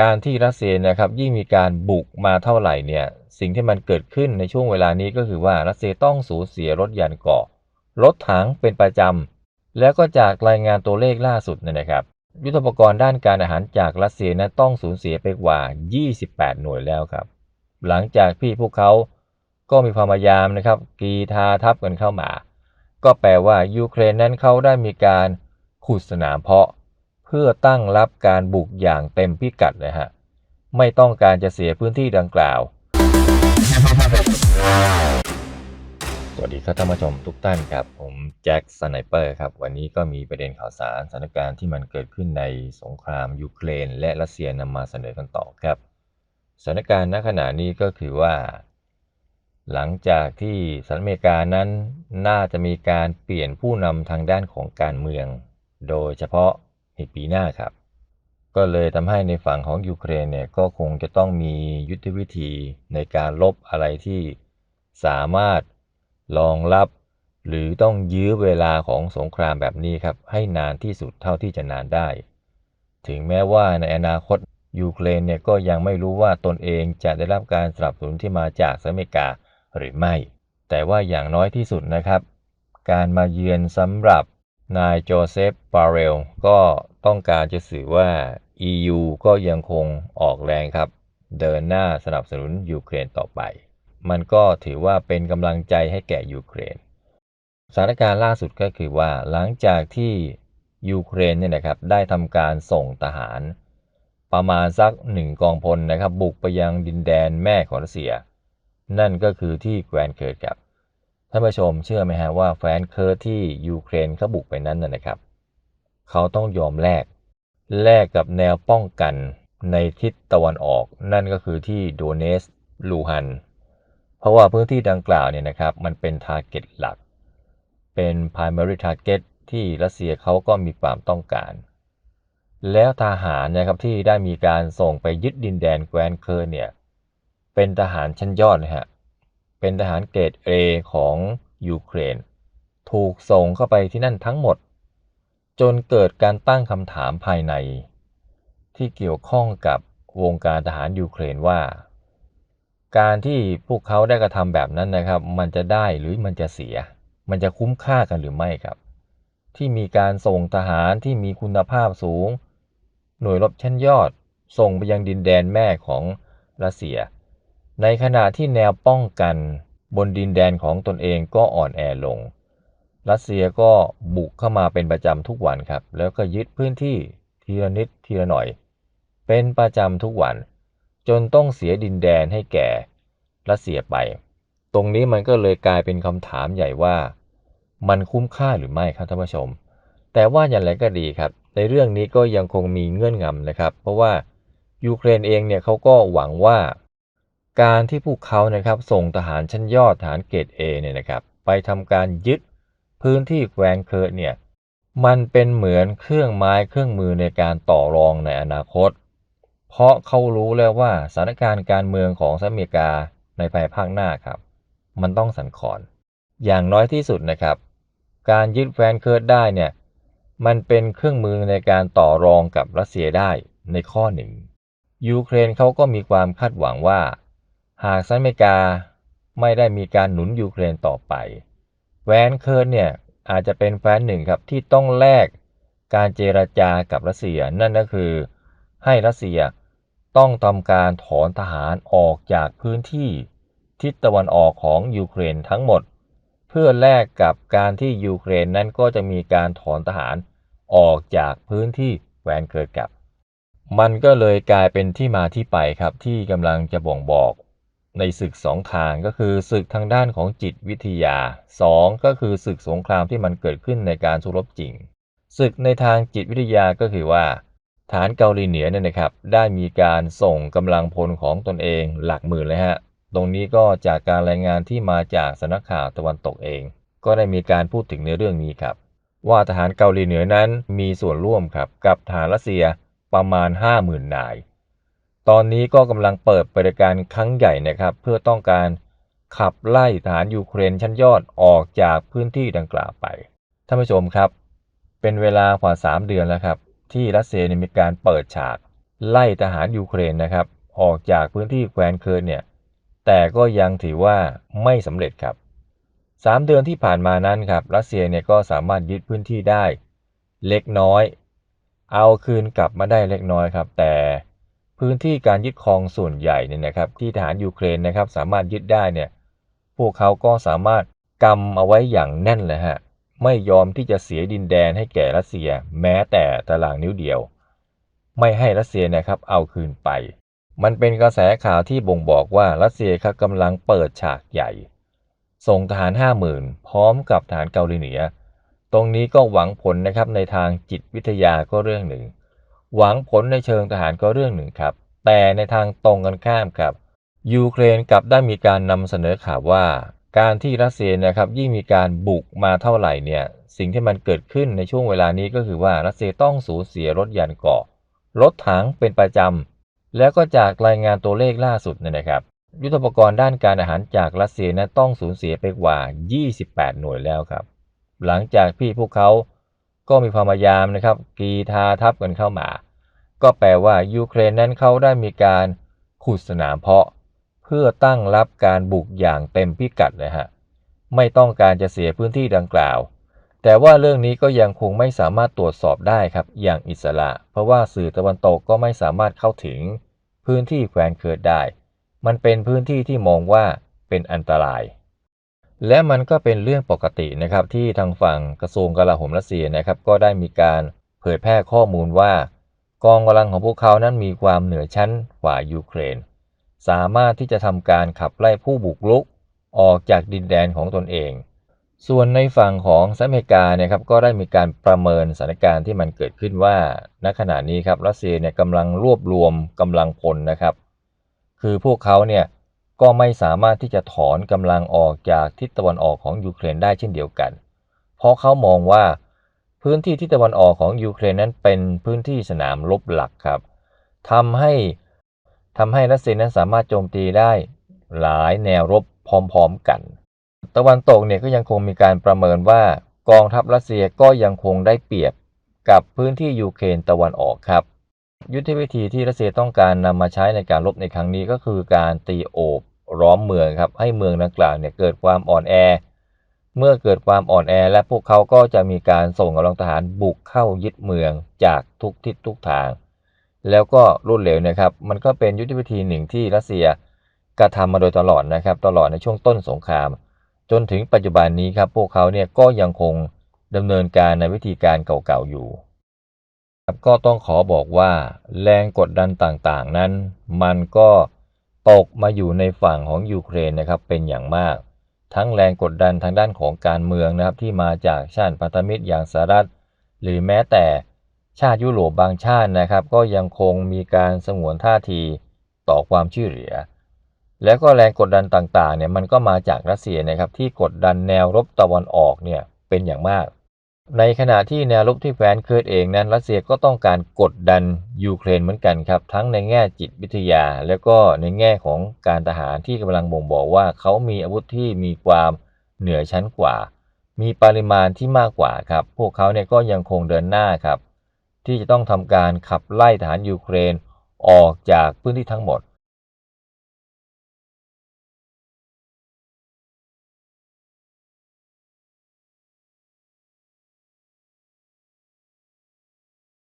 การที่รัสเซียนะครับยิ่งมีการบุกมาเท่าไหร่เนี่ยสิ่งที่มันเกิดขึ้นในช่วงเวลานี้ก็คือว่ารัสเซียต้องสูญเสียรถยานเกราะรถถังเป็นประจำแล้วก็จากรายงานตัวเลขล่าสุดเนี่ยนะครับ ยุทธปกรณ์ด้านการอาหารจากรัสเซียนั้นต้องสูญเสียไปกว่า 28 หน่วยแล้วครับ หลังจากที่พวกเขาก็มีความพยายามนะครับกีทาทับกันเข้ามา ก็แปลว่ายูเครนนั้นเขาได้มีการขุดสนามเพาะ พื่อตั้งรับการบุกอย่างเต็มพิกัดนะฮะ ไม่ต้องการจะเสียพื้นที่ดังกล่าว สวัสดีครับท่านผู้ชมทุกท่านครับ ผมแจ็คสไนเปอร์ครับ วันนี้ก็มีประเด็นข่าวสารสถานการณ์ที่มันเกิดขึ้นในสงครามยูเครน และรัสเซียนำมาเสนอกันต่อครับ สถานการณ์ณขณะนี้ก็คือว่า หลังจากที่สหรัฐอเมริกานั้นน่าจะมีการเปลี่ยนผู้นำทางด้านของการเมือง โดยเฉพาะ ในปีหน้าครับ ก็เลยทำให้ในฝั่งของยูเครนเนี่ยก็คงจะต้องมียุทธวิธีในการลบอะไรที่สามารถรองรับ หรือต้องยื้อเวลาของสงครามแบบนี้ครับ ให้นานที่สุดเท่าที่จะนานได้ ถึงแม้ว่าในอนาคตยูเครนเนี่ยก็ยังไม่รู้ว่าตนเองจะได้รับการสนับสนุนที่มาจากสหรัฐอเมริกาหรือไม่ แต่ว่าอย่างน้อยที่สุดนะครับ การมาเยือนสำหรับ นายโจเซฟบาเรลก็ต้องการจะสื่อว่า EU ก็ยังคงออกแรงครับ เดินหน้าสนับสนุนยูเครนต่อไป มันก็ถือว่าเป็นกำลังใจให้แก่ยูเครน สถานการณ์ล่าสุดก็คือว่าหลังจากที่ยูเครนเนี่ยนะครับได้ทำการส่งทหาร ประมาณสักหนึ่งกองพลนะครับบุกไปยังดินแดนแม่ของรัสเซีย นั่นก็คือที่แคว้นเคิร์ดครับ ท่านผู้ชมเชื่อไหมฮะว่าแคว้นเคิร์ดที่ยูเครนเขาบุกไปนั้นน่ะนะครับ เขาต้องยอมแลกแลกกับแนวป้องกันในทิศตะวันออก นั่นก็คือที่โดเนสลูฮัน เพราะว่าพื้นที่ดังกล่าวเนี่ยนะครับมันเป็นทาร์เก็ตหลัก เป็น primary target ที่รัสเซียเขาก็มีความต้องการ แล้วทหารนะครับที่ได้มีการส่งไปยึดดินแดนแคว้นเคิร์เนี่ยเป็นทหารชั้นยอดนะฮะ เป็นทหารเกรด A ของยูเครน ถูกส่งเข้าไปที่นั่นทั้งหมด จนเกิดการตั้งคำถามภายใน ที่เกี่ยวข้องกับวงการทหารยูเครนว่า การที่พวกเขาได้กระทำแบบนั้นนะครับ มันจะได้หรือมันจะเสีย มันจะคุ้มค่ากันหรือไม่ครับ ที่มีการส่งทหารที่มีคุณภาพสูง หน่วยรบชั้นยอด ส่งไปยังดินแดนแม่ของรัสเซีย ในขณะที่แนวป้องกันบนดินแดนของตนเองก็อ่อนแอลง รัสเซียก็บุกเข้ามาเป็นประจำทุกวันครับ แล้วก็ยึดพื้นที่ทีละนิดทีละหน่อย เป็นประจำทุกวัน จนต้องเสียดินแดนให้แก่รัสเซียไป ตรงนี้มันก็เลยกลายเป็นคำถามใหญ่ว่า มันคุ้มค่าหรือไม่ครับท่านผู้ชม แต่ว่าอย่างไรก็ดีครับ ในเรื่องนี้ก็ยังคงมีเงื่อนงำนะครับ เพราะว่ายูเครนเองเนี่ยเขาก็หวังว่า การที่พวกเขานะครับส่งทหารชั้นยอดทหารเกรดเอเนี่ยนะครับไปทำการยึดพื้นที่แคว้นเคิร์ดเนี่ยมันเป็นเหมือนเครื่องไม้เครื่องมือในการต่อรองในอนาคต เพราะเขารู้แล้วว่าสถานการณ์การเมืองของสหรัฐอเมริกาในภายภาคหน้าครับ มันต้องสั่นคลอน อย่างน้อยที่สุดนะครับ การยึดแคว้นเคิร์ดได้เนี่ยมันเป็นเครื่องมือในการต่อรองกับรัสเซียได้ในข้อหนึ่งยูเครนเขาก็มีความคาดหวังว่า หากสหรัฐอเมริกาไม่ได้มีการหนุนยูเครนต่อไป แวนเคิร์ดเนี่ยอาจจะเป็นแคว้นหนึ่งครับที่ต้องแลกการเจรจากับรัสเซีย นั่นก็คือให้รัสเซียต้องทำการถอนทหารออกจากพื้นที่ทิศตะวันออกของยูเครนทั้งหมด เพื่อแลกกับการที่ยูเครนนั้นก็จะมีการถอนทหารออกจากพื้นที่แวนเคิร์ดครับ มันก็เลยกลายเป็นที่มาที่ไปครับที่กำลังจะบ่งบอก ในศึกสองทางก็คือศึกทางด้านของจิตวิทยา 2 ก็คือศึกสงครามที่มันเกิดขึ้นในการสู้รบจริง ศึกในทางจิตวิทยาก็คือว่า ฐานเกาหลีเหนือเนี่ยนะครับ ได้มีการส่งกำลังพลของตนเองหลักหมื่นเลยฮะ ตรงนี้ก็จากการรายงานที่มาจากสำนักข่าวตะวันตกเอง ก็ได้มีการพูดถึงในเรื่องนี้ครับ ว่าทหารเกาหลีเหนือนั้นมีส่วนร่วมครับกับทหารรัสเซียประมาณ 50,000นาย ตอนนี้ก็กำลังเปิดปฏิบัติการครั้งใหญ่นะครับ เพื่อต้องการขับไล่ทหารยูเครนชั้นยอดออกจากพื้นที่ดังกล่าวไปท่านผู้ชมครับ เป็นเวลากว่า 3 เดือนแล้วครับ ที่รัสเซียมีการเปิดฉาก ไล่ทหารยูเครนนะครับ ออกจากพื้นที่แคว้นเคิร์นเนี่ยแต่ก็ยังถือว่าไม่สำเร็จครับ 3 เดือนที่ผ่านมานั้นครับรัสเซียเนี่ยก็สามารถยึดพื้นที่ได้ เล็กน้อย เอาคืนกลับมาได้เล็กน้อยครับ แต่ พื้นที่การยึดครองส่วนใหญ่เนี่ยนะครับ ที่ทหารยูเครนนะครับ สามารถยึดได้เนี่ย พวกเขาก็สามารถกำเอาไว้อย่างแน่นเลยฮะไม่ยอมที่จะเสียดินแดนให้แก่รัสเซีย แม้แต่ตารางนิ้วเดียว ไม่ให้รัสเซียนะครับ เอาคืนไป มันเป็นกระแสข่าวที่บ่งบอกว่ารัสเซียครับกำลังเปิดฉากใหญ่ ส่งทหาร50,000พร้อมกับทหารเกาหลีเหนือตรงนี้ก็หวังผลนะครับในทางจิตวิทยาก็เรื่องหนึ่ง หวังผลในเชิงทหารก็เรื่องหนึ่งครับ แต่ในทางตรงกันข้ามครับ ยูเครนกลับได้มีการนำเสนอข่าวว่า การที่รัสเซียนะครับยิ่งมีการบุกมาเท่าไหร่เนี่ยสิ่งที่มันเกิดขึ้นในช่วงเวลานี้ก็คือว่ารัสเซียต้องสูญเสียรถยานเกราะรถถังเป็นประจำแล้วก็จากรายงานตัวเลขล่าสุดเนี่ยนะครับ ยุทธปกรณ์ด้านการอาหารจากรัสเซียนั้นต้องสูญเสียไปกว่า 28 หน่วยแล้วครับ หลังจากที่พวกเขา ก็มีความพยายามนะครับกีทาทับกันเข้ามา ก็แปลว่ายูเครนนั้นเขาได้มีการขุดสนามเพาะ เพื่อตั้งรับการบุกอย่างเต็มพิกัดเลยฮะไม่ต้องการจะเสียพื้นที่ดังกล่าว แต่ว่าเรื่องนี้ก็ยังคงไม่สามารถตรวจสอบได้ครับอย่างอิสระ เพราะว่าสื่อตะวันตกก็ไม่สามารถเข้าถึง พื้นที่แคว้นเคิร์ดได้ มันเป็นพื้นที่ที่มองว่าเป็นอันตราย และมันก็เป็นเรื่องปกตินะครับที่ทางฝั่งกระทรวงกลาโหมรัสเซียนะครับก็ได้มีการเผยแพร่ข้อมูลว่า กองกำลังของพวกเขานั้นมีความเหนือชั้นกว่ายูเครน สามารถที่จะทำการขับไล่ผู้บุกรุกออกจากดินแดนของตนเอง ส่วนในฝั่งของสหรัฐอเมริกาเนี่ยครับก็ได้มีการประเมินสถานการณ์ที่มันเกิดขึ้นว่าณขณะนี้ครับรัสเซียเนี่ยกำลังรวบรวมกำลังพลนะครับ คือพวกเขาเนี่ย ก็ไม่สามารถที่จะถอนกำลังออกจากทิศตะวันออกของยูเครนได้เช่นเดียวกัน เพราะเขามองว่าพื้นที่ทิศตะวันออกของยูเครนนั้นเป็นพื้นที่สนามรบหลักครับทำให้ทำให้รัสเซียนั้นสามารถโจมตีได้หลายแนวรบพร้อมๆกัน ตะวันตกเนี่ยก็ยังคงมีการประเมินว่ากองทัพรัสเซียก็ยังคงได้เปรียบกับพื้นที่ยูเครนตะวันออกครับ ยุทธวิธีที่รัสเซียต้องการนำมาใช้ในการรบในครั้งนี้ก็คือการตีโอบ ร้อมเมืองครับให้เมืองดังกล่าวเนี่ยเกิดความอ่อนแอ เมื่อเกิดความอ่อนแอ และพวกเขาก็จะมีการส่งกำลังทหารบุกเข้ายึดเมืองจากทุกทิศทุกทาง แล้วก็รวดเร็วนะครับมันก็เป็นยุทธวิธีหนึ่งที่รัสเซียกระทำมาโดยตลอดนะครับตลอดในช่วงต้นสงคราม จนถึงปัจจุบันนี้ครับพวกเขาเนี่ยก็ยังคงดำเนินการในวิธีการเก่าๆอยู่ครับก็ต้องขอบอกว่าแรงกดดันต่างๆนั้น มันก็ ตกมาอยู่ในฝั่งของยูเครนนะครับเป็นอย่างมาก ทั้งแรงกดดันทางด้านของการเมืองนะครับที่มาจากชาติพันธมิตรอย่างสหรัฐ หรือแม้แต่ชาติยุโรปบางชาตินะครับ ก็ยังคงมีการสงวนท่าทีต่อความช่วยเหลือ แล้วก็แรงกดดันต่างๆเนี่ยมันก็มาจากรัสเซียนะครับที่กดดันแนวรบตะวันออกเนี่ยเป็นอย่างมาก ในขณะที่แนวรบที่แคว้นเคิร์ดเองนั้น รัสเซียก็ต้องการกดดันยูเครนเหมือนกันครับ ทั้งในแง่จิตวิทยา แล้วก็ในแง่ของการทหารที่กำลังบ่งบอกว่าเขามีอาวุธที่มีความเหนือชั้นกว่า มีปริมาณที่มากกว่าครับ พวกเขาเนี่ยก็ยังคงเดินหน้าครับ ที่จะต้องทำการขับไล่ทหารยูเครนออกจากพื้นที่ทั้งหมด